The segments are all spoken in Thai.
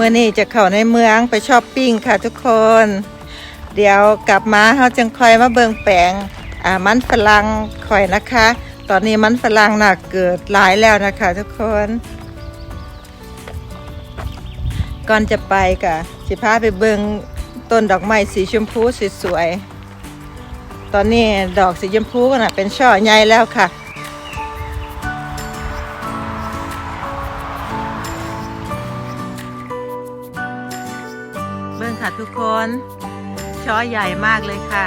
เมื่อนี้จะเข้าในเมืองไปช้อปปิ้งค่ะทุกคน เดี๋ยวกลับมาเขาจึงคอยมาเบิงแปลงอ่ามันฝรั่งคอยนะคะ ตอนนี้มันฝรั่งน่ะเกิดหลายแล้วนะคะทุกคน ก่อนจะไปกะสิพาไปเบิงต้นดอกไม้สีชมพูสวยๆตอนนี้ดอกสีชมพูก็น่ะเป็นช่อใหญ่แล้วค่ะ เบิ่งค่ะทุกคนช่อใหญ่มากเลยค่ะ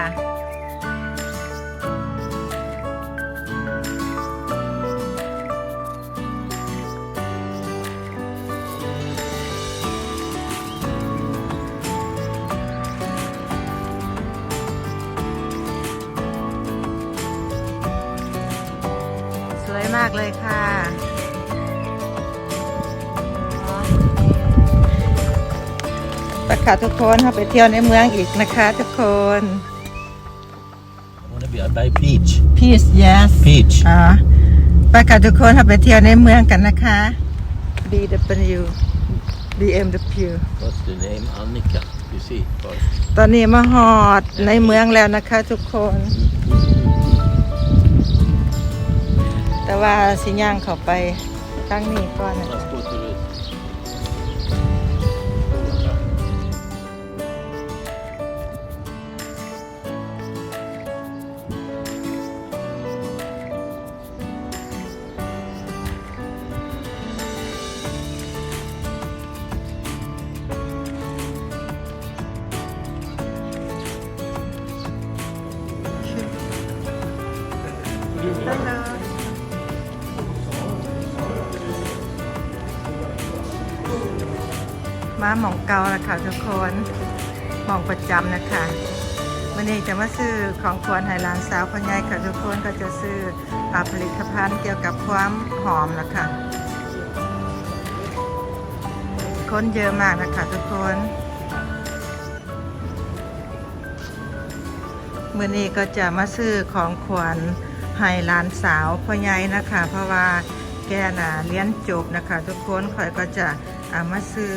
สวยมากเลยค่ะ ค่ะทุกคนเราไปเที่ยวในเมืองอีกนะคะทุกคน I want to be I buy peach. Peace yes Peach. อ่าไปค่ะทุกคนเราไปเที่ยวในเมืองกันนะคะ BW BMW What's the name? Annika. You see? First. ตอนนี้มาฮอดในเมืองแล้วนะคะทุกคน แต่ว่าสิย่างเข้าไปตั้งนี้ก่อนนะคะ มาหมองเกาล้วค่ะทุกคนหมองประจำนะคะวันนี้จะมาซื้อของควรให้หลานสาวคนใหญ่ค่ะทุกคนก็จะซื้ออาผลิตภัณฑ์เกี่ยวกับความหอมนะคะคนเยอะมากนะคะทุกคนมื่อนี้ก็จะมาซื้อของขวัญให้หลานสาวพ่อใหญ่นะคะ เพราะว่าแกน่ะเรียนจบนะคะ ทุกคนข่อยก็จะเอามาซื้อ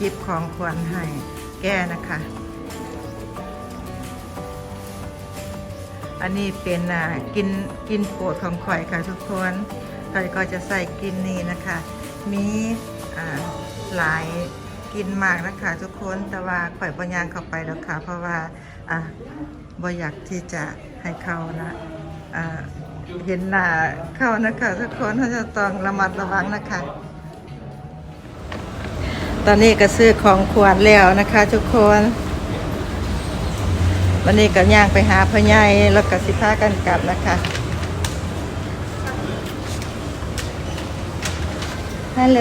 จิบของขวัญให้แกนะคะ อันนี้เป็นกินกินโปรดของข่อยค่ะทุกคนข่อยก็จะใส่กินนี้นะคะ มีหลายกินมากนะคะทุกคนแต่ว่าข่อยปัญญางเข้าไปแล้วค่ะ เพราะว่าอ่าบ่อยากที่จะให้เขานะเห็นหน้าเขานะคะทุกคนเขาจะต้องระมัดระวังนะคะ ตอนนี้ก็ซื้อของขวัญแล้วนะคะทุกคน วันนี้ก็ย่างไปหาพ่อใหญ่แล้วก็สิพากันกลับนะคะฮัลโหล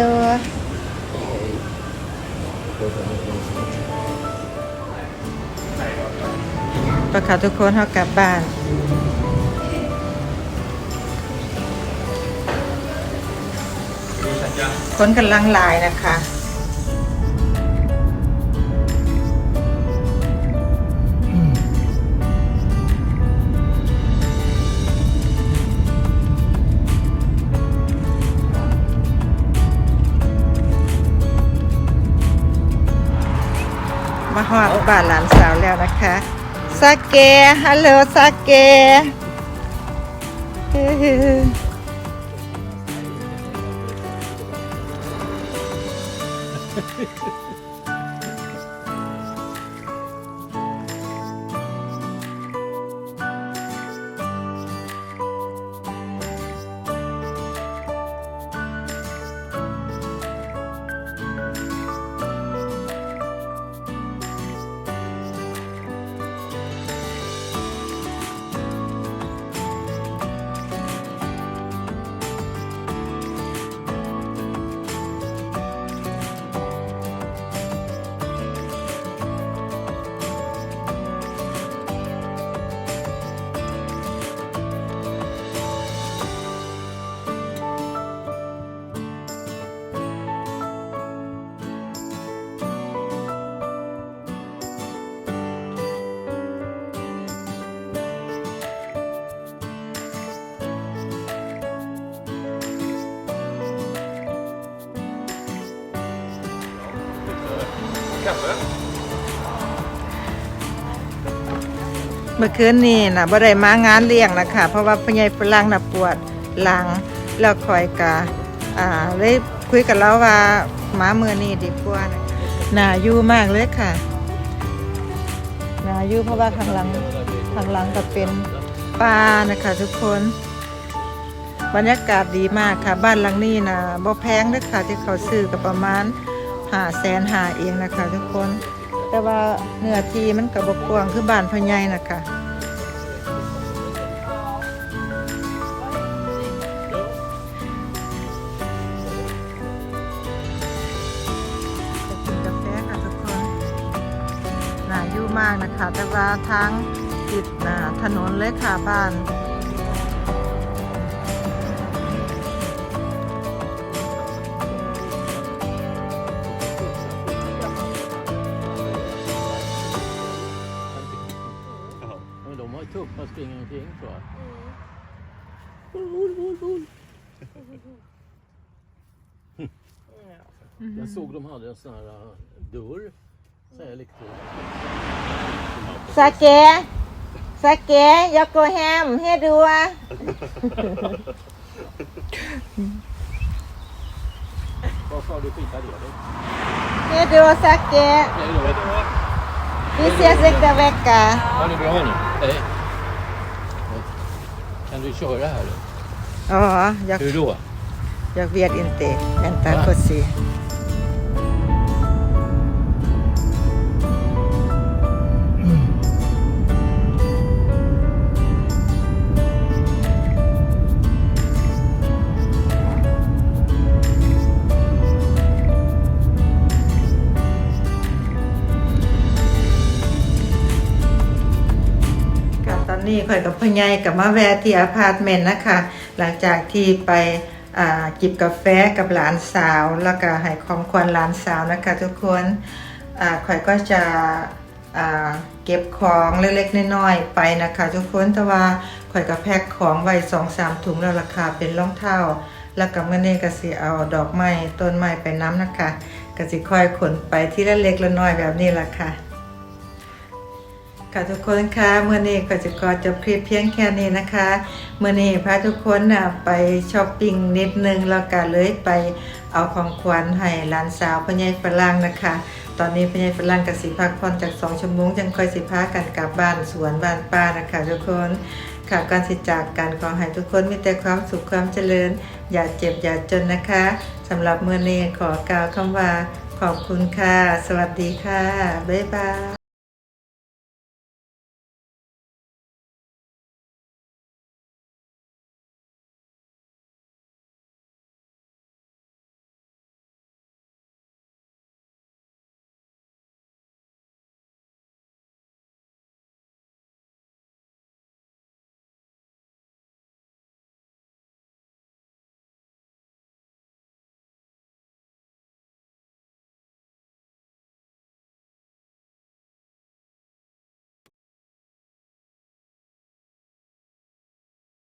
ประค่ะทุกคนเขากลับบ้านคนกำลังลายนะคะ หอดบ้านหลานสาวแล้วนะคะสาเกฮัลโหลสาเก เฮ้ kaffe? เมื่อคืนนี้นะบ่ได้มางานเลี้ยงนะคะเพราะว่าพ่อใหญ่ฝรั่งน่ะปวดหลังแล้วคอยกะอ่าเลยคุยกับเราว่ามาเมื่อนี้ดีกว่านะน่าอยู่มากเลยค่ะน่าอยู่เพราะว่าข้างหลังข้างหลังก็เป็นป่านะคะทุกคนบรรยากาศดีมากค่ะ บ้านหลังนี้นะบ่แพงเลยค่ะที่เขาซื้อก็ประมาณ หาแสนหาเองนะคะ ทุกคน แต่ว่าเนื้อทีมันกับบกว้างคือบ้านพ่อใหญ่นะคะจะกินกาแฟค่ะทุกคนน่ายุมากนะคะ แต่ว่าทางติดถนนเลยค่ะบ้าน tuppar och springer omkring tror jag. Jag såg de hade en sån här uh, dörr. Så här elektroniskt. สาเกสาเกยกโกแฮมให้ดูอะ Vad sa du skita det eller? ให้ดูสาเก Nej då. วิเซียเซกเดเวกา Ha det bra nu. Hej. Kan du köra här? อ๋ออยาก Hur då? อยากเวีย นเตแอนตาโคซีค่ะตอนนี้ข่อยกับพ่อใหญ่กับมาแวะที่อพาร์ตเมนต์นะคะ หลังจากที่ไปจิบกาแฟกับหลานสาว แล้วก็ให้ของขวัญหลานสาวนะคะทุกคนอ่าข่อยก็จะเก็บของเล็กๆน้อยๆไปนะคะ ทุกคนแต่ว่าข่อยก็แพ็คของไว้สองสามถุงแล้วราคาเป็นรองเท้าแล้วก็เมื่อนี้ก็สิเอาดอกไม้ต้นไม้ไปน้ำนะคะก็สิค่อยขนไปที่ละเล็กละน้อยแบบนี้ละค่ะ ค่ะทุกคนคะเมื่อนี้ก็จะขอจบคลิปเพียงแค่นี้นะคะเมื่อนี้พาทุกคนนะไปช้อปปิ้งนิดนึงแล้วก็เลยไปเอาของขวัญให้หลานสาวพ่อใหญ่ฝรั่งนะคะ ตอนนี้พ่อใหญ่ฝรั่งกับสิพักผ่อนจากสองชั่วโมงจังค่อยสิพากันกลับบ้านสวนบ้านป้านะคะทุกคนค่ะการสิจากกันขอให้ทุกคนมีแต่ความสุขความเจริญ อย่าเจ็บอย่าจนนะคะสำหรับเมื่อนี้ขอกล่าวคำว่าขอบคุณค่ะ สวัสดีค่ะ บ๊ายบาย